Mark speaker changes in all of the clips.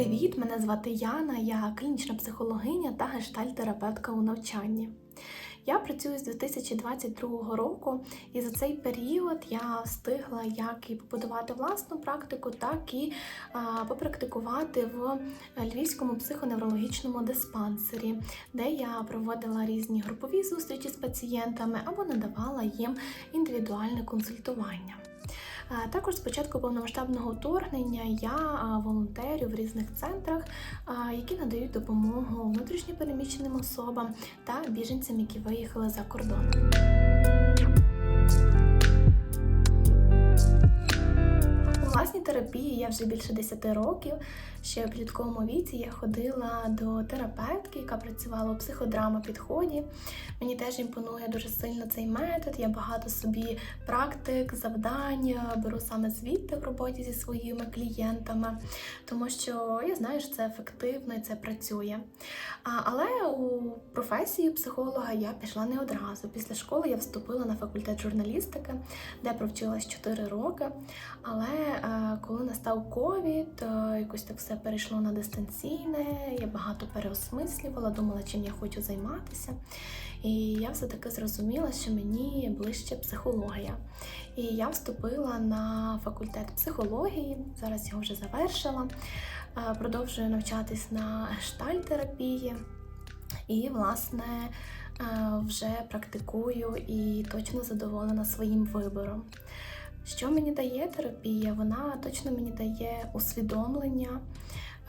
Speaker 1: Привіт! Мене звати Яна, я клінічна психологиня та гештальтерапевтка у навчанні. Я працюю з 2022 року, і за цей період я встигла як і побудувати власну практику, так і а, попрактикувати в Львівському психоневрологічному диспансері, де я проводила різні групові зустрічі з пацієнтами або надавала їм індивідуальне консультування. Також з початку повномасштабного вторгнення я волонтерю в різних центрах, які надають допомогу внутрішньопереміщеним особам та біженцям, які виїхали за кордон. Власній терапії я вже більше 10 років. Ще в підлітковому віці я ходила до терапевтки, яка працювала у психодрама підході. Мені теж імпонує дуже сильно цей метод. Я багато собі практик, завдань беру саме звідти в роботі зі своїми клієнтами, тому що я знаю, що це ефективно і це працює. А, але у професію психолога я пішла не одразу. Після школи я вступила на факультет журналістики, де провчилась 4 роки. Але е, коли настав ковід, е, якось так все перейшло на дистанційне, я багато переосмислювала, думала, чим я хочу займатися. І я все-таки зрозуміла, що мені ближче психологія. І я вступила на факультет психології, зараз його вже завершила. Е, Продовжую навчатись на гештальтерапії. І, власне, е, вже практикую і точно задоволена своїм вибором. Що мені дає терапія? Вона точно мені дає усвідомлення,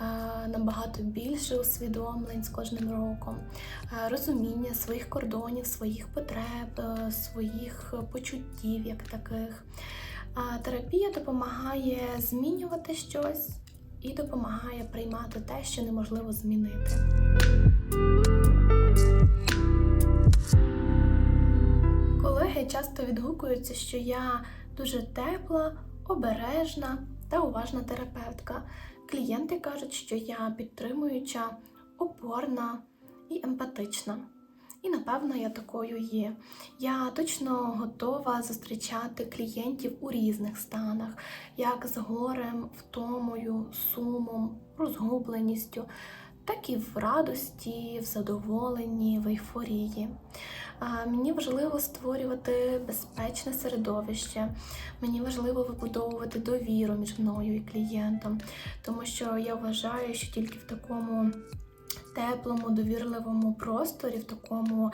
Speaker 1: е, набагато більше усвідомлень з кожним роком, е, розуміння своїх кордонів, своїх потреб, е, своїх почуттів як таких. Терапія допомагає змінювати щось і допомагає приймати те, що неможливо змінити. Колеги часто відгукуються, що я дуже тепла, обережна та уважна терапевтка. Клієнти кажуть, що я підтримуюча, опорна і емпатична. І напевно я такою є. Я точно готова зустрічати клієнтів у різних станах, як з горем, втомою, сумом, розгубленістю, так і в радості, в задоволенні, в ейфорії. Мені важливо створювати безпечне середовище. Мені важливо вибудовувати довіру між мною і клієнтом, тому що я вважаю, що тільки в такому теплому, довірливому просторі, в такому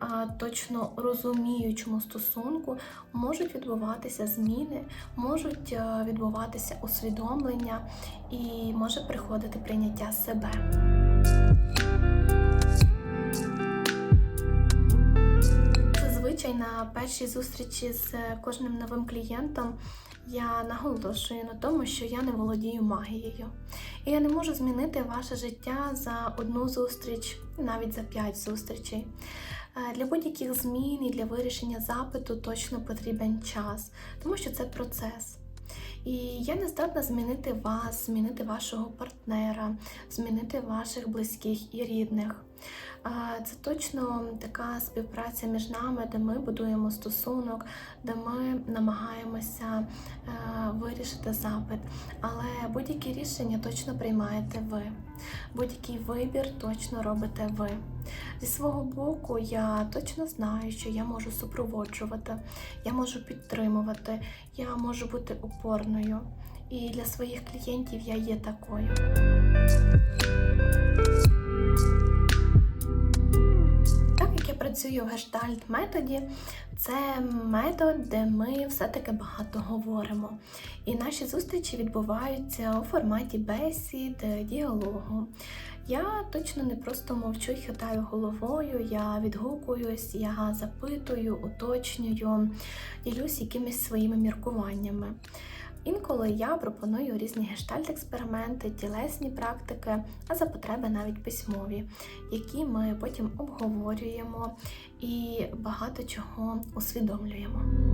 Speaker 1: а, точно розуміючому стосунку можуть відбуватися зміни, можуть а, відбуватися усвідомлення і може приходити прийняття себе. Першій зустрічі з кожним новим клієнтом я наголошую на тому, що я не володію магією. І я не можу змінити ваше життя за одну зустріч, навіть за п'ять зустрічей. Е, Для будь-яких змін і для вирішення запиту точно потрібен час, тому що це процес. І я не здатна змінити вас, змінити вашого партнера, змінити ваших близьких і рідних. Це точно така співпраця між нами, де ми будуємо стосунок, де ми намагаємося е, вирішити запит. Але будь-які рішення точно приймаєте ви. Будь-який вибір точно робите ви. Зі свого боку, я точно знаю, що я можу супроводжувати, я можу підтримувати, я можу бути опорною. І для своїх клієнтів я є такою. Працюю в гештальт методі, це метод, де ми все-таки багато говоримо. І наші зустрічі відбуваються у форматі бесід, діалогу. Я точно не просто мовчу хитаю головою, я відгукуюсь, я запитую, уточнюю, ділюсь якимись своїми міркуваннями. Інколи я пропоную різні гештальт-експерименти, тілесні практики, а за потреби навіть письмові, які ми потім обговорюємо і багато чого усвідомлюємо.